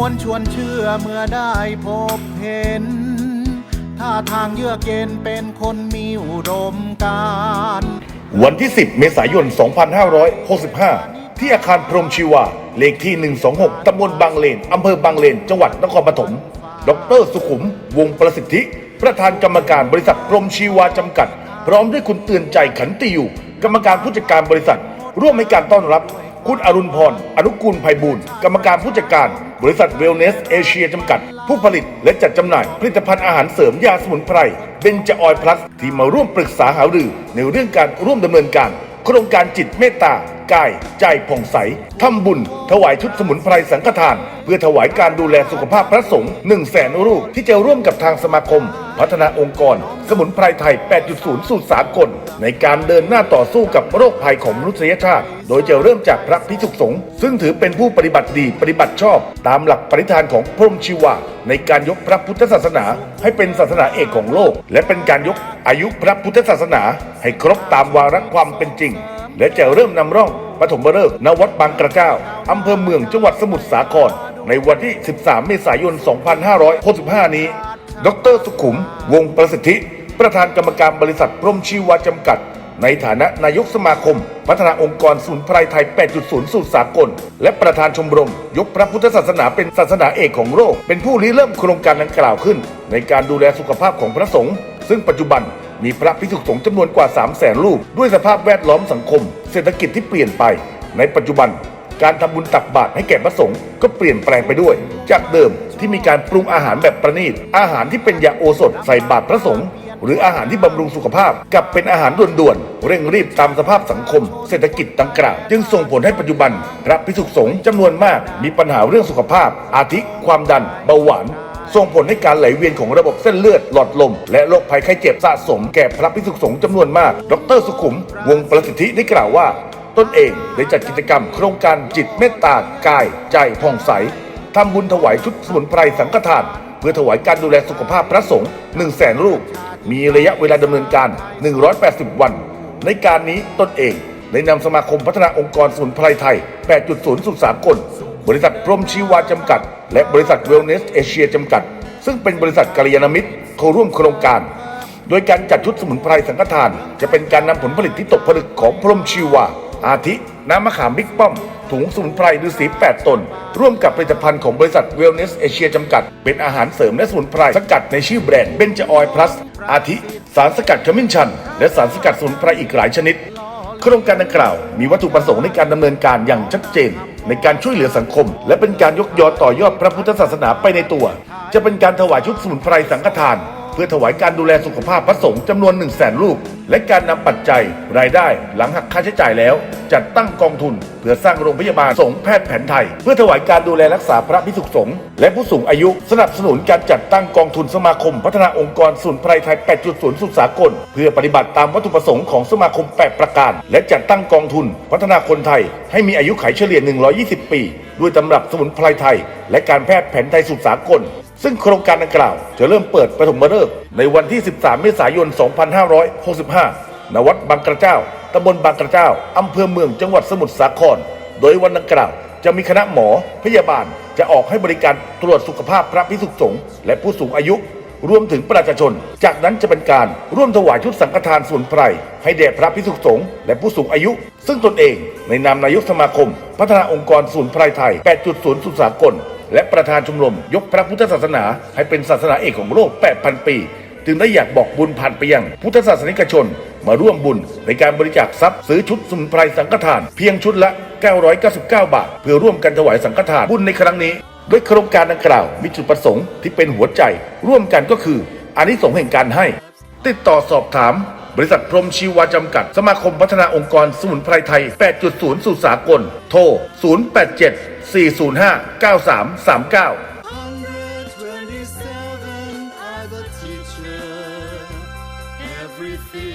วนชวนเชื่อเมื่อได้พบเห็น ท่าทางเยือกเย็นเป็นคนมีอุดมการณ์วันที่ 10 เมษายน 2565 ที่อาคารพรหมชีวา เลขที่ 126 ตำบลบางเลน อำเภอบางเลน จังหวัดนครปฐม ดร สุขุม วงประสิทธิ ประธานกรรมการบริษัทพรหมชีวาจำกัด พร้อมด้วยคุณเตือนใจขันติอยู่ กรรมการผู้จัดการบริษัท ร่วมให้การต้อนรับ คุณอรุณพร อนุกูลไพบูลกรรมการผู้จัดการ บริษัทเวลเนสเอเชียจำกัด ผู้ผลิตและจัดจำหน่าย ผลิตภัณฑ์อาหารเสริมยาสมุนไพรเบนจออยพลัส ที่มาร่วมปรึกษาหารือ ในเรื่องการร่วมดำเนินการ โครงการจิตเมตตากาย ใจผ่องใสทำบุญ ถวายชุดสมุนไพรสังฆทาน เพื่อถวายการดูแลสุขภาพพระสงฆ์1 0 0 0 0แสนรูปที่จะร่วมกับทางสมาคม พัฒนาองค์กร สมุนไพรไทย 8.0 สู่สากล ในการเดินหน้าต่อสู้กับโรคภัยของมนุษยชาติ โดยจะเริ่มจากพระพิสุสงฆ์ซึ่งถือเป็นผู้ปฏิบัติดีปฏิบัติชอบ ตามหลักปณิธานของพรหมชีวาในการยกพระพุทธศาสนา ให้เป็นศาสนาเอกของโลก และเป็นการยกอายุพระพุทธศาสนา ให้ครบตามวาระความเป็นจริง และจะเริ่มนำร่องปฐมฤกษ์ณวัดบางกระเจ้าอำเภอเมืองจังหวัดสมุทรสาคร ในวันที่ 13 เมษายน 2565 นี้ ดรสุขุม วงศ์ประสิทธิ ประธานกรรมการบริษัทพรหมชีวาจำกัด ในฐานะนายกสมาคม พัฒนาองค์กรสมุนไพรไทย 8.0 สู่สากล และประธานชมรม ยกพระพุทธศาสนาเป็นศาสนาเอกของโลก เป็นผู้ริเริ่มโครงการดังกล่าวขึ้น ในการดูแลสุขภาพของพระสงฆ์ซึ่งปัจจุบันมีพระภิกษุสงฆ์จำนวนกว่า 3 0 0แสนรูป ด้วยสภาพแวดล้อมสังคม เศรษฐกิจที่เปลี่ยนไป ในปัจจุบัน การทำบุญตักบาตรให้แก่พระสงฆ์ก็เปลี่ยนแปลงไปด้วย จากเดิมที่มีการปรุงอาหารแบบประณีต อาหารที่เป็นยาโอสถใส่บาตรพระสงฆ์หรืออาหารที่บำรุงสุขภาพกับเป็นอาหารด่วนๆ เร่งรีบตามสภาพสังคม เศรษฐกิจดังกล่าวจึงส่งผลให้ปัจจุบันพระภิกษุสงฆ์จำนวนมากมีปัญหาเรื่องสุขภาพ อาทิความดัน เบาหวานส่งผลให้การไหลเวียนของระบบเส้นเลือดหลอดลม และโรคภัยไข้เจ็บสะสมแก่พระภิกษุสงฆ์จำนวนมาก ดรสุขุม วงประสิทธิได้กล่าวว่า ตนเองได้จัดกิจกรรมโครงการจิตเมตตากาย ใจผ่องใสทำบุญถวายชุดสมุนไพรสังฆทาน เพื่อถวายการดูแลสุขภาพพระสงฆ์1 0 0 0 0แสนรูป มีระยะเวลาดำเนินการ 180 วัน ในการนี้ตนเองได้นำสมาคมพัฒนาองค์กรสมุนไพรไทย 8.0สู่สากลบริษัทพรมชีวาจำกัด และบริษัทเวลเนสเอเชียจำกัด ซึ่งเป็นบริษัทกัลยาณมิตรเข้าร่วมโครงการ โดยการจัดชุดสมุนไพรสังฆทาน จะเป็นการนำผลผลิตที่ตกผลึกของพรมชีวา อาทิ น้ำมะขามบิ๊กป้อม ถุงสมุนไพรฤาษี8 ตน ร่วมกับผลิตภัณฑ์ของบริษัทเวลเนสเอเชียจำกัด เป็นอาหารเสริมและสมุนไพร สกัดในชื่อแบรนด์เบนจออยพลัส อาทิ สารสกัดขมิ้นชัน และสารสกัดสมุนไพรอีกหลายชนิด โครงการดังกล่าว มีวัตถุประสงค์ในการดำเนินการอย่างชัดเจน ในการช่วยเหลือสังคม และเป็นการยกยอต่อยอดพระพุทธศาสนาไปในตัว จะเป็นการถวายชุดสมุนไพรสังฆทาน พื่อถวายการดูแลสุขภาพพระสงฆ์จำนวน 1 0 0 0 0แสนรูป และการนำปัจจัย รายได้หลังหักค่าใช้จ่ายแล้ว จัดตั้งกองทุน เพื่อสร้างโรงพยาบาลสงฆ์แพทย์แผนไทย เพื่อถวายการดูแลรักษาพระภิกษุสงฆ์และผู้สูงอายุสนับสนุนการจัดตั้งกองทุนสมาคม พัฒนาองค์กรสมุนไพรไทย 8.0 สุดสากล เพื่อปฏิบัติตามวัตถุประสงค์ของสมาคม 8 ประการ และจัดตั้งกองทุน พัฒนาคนไทย ให้มีอายุขัยเฉลี่ย 120 ปี ด้วยตำรับสมุนไพรไทย และการแพทย์แผนไทยสุดสากล ซึ่งโครงการดังกล่าวจะเริ่มเปิดปฐมฤกษ์ในวันที่ 13 เมษายน 2565 ณ วัดบางกระเจ้าตำบลบางกระเจ้าอำเภอเมืองจังหวัดสมุทรสาคร โดยวันดังกล่าวจะมีคณะหมอพยาบาลจะออกให้บริการตรวจสุขภาพพระภิกษุสงฆ์และผู้สูงอายุ รวมถึงประชาชน จากนั้นจะเป็นการร่วมถวายชุดสังฆทานส่วนไพรให้แด่พระภิกษุสงฆ์และผู้สูงอายุ ซึ่งตนเองในนามนายกสมาคม พัฒนาองค์กรศูนย์ไพรไทย 8.0 สุดสากล และประธานชมรม ยกพระพุทธศาสนา ให้เป็นศาสนาเอกของโลก 8,000 ปีจึงได้อยากบอกบุญผ่านไปยังพุทธศาสนิกชน มาร่วมบุญในการบริจาคทรัพย์ซื้อชุดสมุนไพรสังฆทาน เพียงชุดละ 999 บาท เพื่อร่วมกันถวายสังฆทานบุญในครั้งนี้ โดยโครงการดังกล่าวมีจุดประสงค์ที่เป็นหัวใจร่วมกันก็คืออันิสงส์แห่งการให้ ติดต่อสอบถาม บริษัทพรมชีวาจำกัด สมาคมพัฒนาองค์กรสมุนไพรไทย 8.0 สู่สากล โทร 087 405 9339 everything.